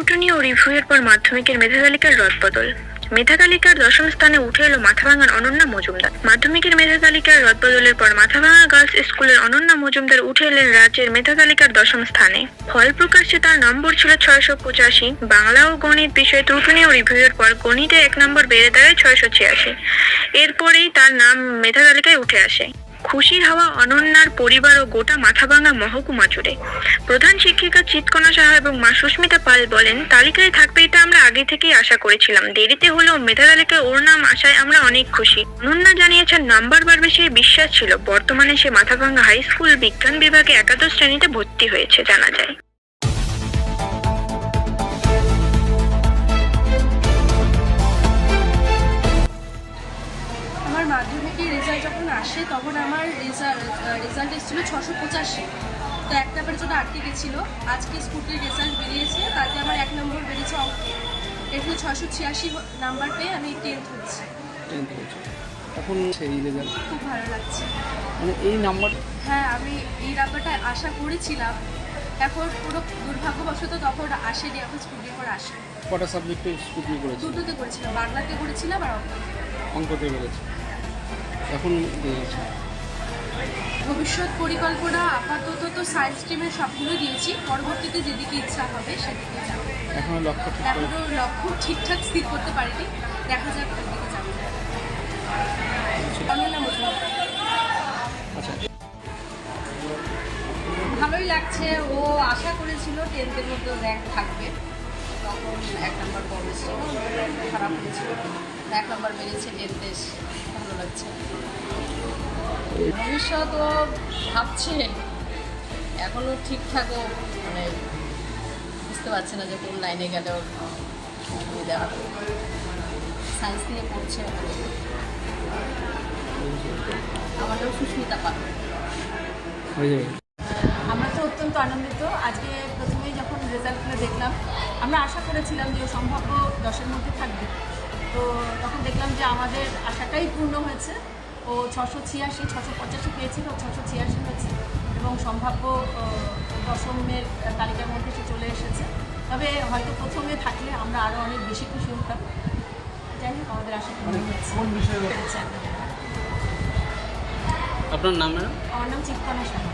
টুটুনি ও রিভিউয়ের পর মাধ্যমিকের মেধা তালিকার রদবদল মেধা তালিকার দশম স্থানে উঠে এলো মাথাভাঙার অনন্যা মজুমদার। মাধ্যমিকের মেধা তালিকার রদবদলের পর মাথাভাঙা গার্লস স্কুলের অনন্যা মজুমদার উঠে এলেন রাজ্যের মেধা তালিকার দশম স্থানে। ফল প্রকাশ্যে তার নম্বর ছিল ছয়শো পঁচাশি। বাংলা ও গণিত বিষয়ে ত্রুটনি ও রিভিউয়ের পর গণিতে এক নম্বর বেড়ে দাঁড়ায় ছয়শো ছিয়াশি। এরপরেই তার নাম মেধা তালিকায় উঠে আসে। খুশির হাওয়া অনন্যার পরিবার ও গোটা মাথাভাঙা মহকুমা জুড়ে প্রধান শিক্ষিকা চিৎকোনা সাহা এবং মা সুস্মিতা পাল বলেন, তালিকায় থাকবে এটা আমরা আগে থেকেই আশা করেছিলাম। দেরিতে হলেও মেধা তালিকায় ওর নাম আসায় আমরা অনেক খুশি। অনন্যা জানিয়েছেন, নাম্বার বাড়বে সেই বিশ্বাস ছিল। বর্তমানে সে মাথাভাঙা হাই স্কুল বিজ্ঞান বিভাগে একাদশ শ্রেণীতে ভর্তি হয়েছে, জানা যায়। মাধ্যমিকের রেজাল্ট যখন আসে তখন আমার রেজাল্ট রেজাল্ট এসেছিল ছশো পঁচাশি। তো এক নাম্বারের জন্য আটকে গেছিল আজকে স্কুটির রেজাল্ট বেরিয়েছে তাতে আমার এক নম্বর বেরিয়েছে অঙ্কে। এরপরে ছশো ছিয়াশি নাম্বার পেয়ে আমি টেন্থ হচ্ছি এখন সেই রেজাল্ট খুব ভালো লাগছে। মানে এই নাম্বার হ্যাঁ আমি এই নাম্বারটা আশা করেছিলাম। এখন পুরো দুর্ভাগ্যবশত তখন আসেনি এখন স্কুটির পর আসে। কটা সাবজেক্টে স্কুটি করেছে দুটোতে করেছিলাম বাংলাতে করেছিলাম আর অঙ্কে অঙ্কতে বেড়েছে এখন ভবিষ্যৎ পরিকল্পনা আপাতত তো সায়েন্স স্ট্রিমের সবগুলো দিয়েছি। পরবর্তীতে যেদিকে ইচ্ছা হবে সেদিকে যাব। এখনও লক্ষ্য এখনও লক্ষ্য ঠিকঠাক স্থির করতে পারিনি। দেখা যাক কোন দিকে যাব। অনন্যা মজুমদার আচ্ছা। ভালোই লাগছে। ও আশা করেছিল টেন্থের মধ্যে র্যাঙ্ক থাকবে। তখন এক নম্বর কম ছিল খারাপ হয়েছিল। এক নম্বর বেড়েছে টেন্থে ভালো লাগছে। ভবিষ্যৎ ও ভাবছে। এখনও ঠিকঠাকও মানে বুঝতে পারছে না যে কোন লাইনে গেলে সুবিধা হবে। সায়েন্স নিয়ে পড়ছে। আমার নাম সুস্মিতা পাল। আমরা তো অত্যন্ত আনন্দিত। আজকে প্রথমেই যখন রেজাল্টগুলো দেখলাম আমরা আশা করেছিলাম যে সম্ভাব্য দশের মধ্যে থাকবে। তো তখন দেখলাম যে আমাদের আশাটাই পূর্ণ হয়েছে। ও ছশো ছিয়াশি ছশো পঁচাশি পেয়েছিল ছশো ছিয়াশি হয়েছে। এবং সম্ভাব্য দশমের তালিকার মধ্যে সে চলে এসেছে। তবে হয়তো প্রথমে থাকলে আমরা আরও অনেক বেশি খুশি হতাম। যাই হোক আমাদের আশা বিষয়ে হয়েছে। আপনার নাম ম্যাডাম? আমার নাম চিৎকনা সাহা।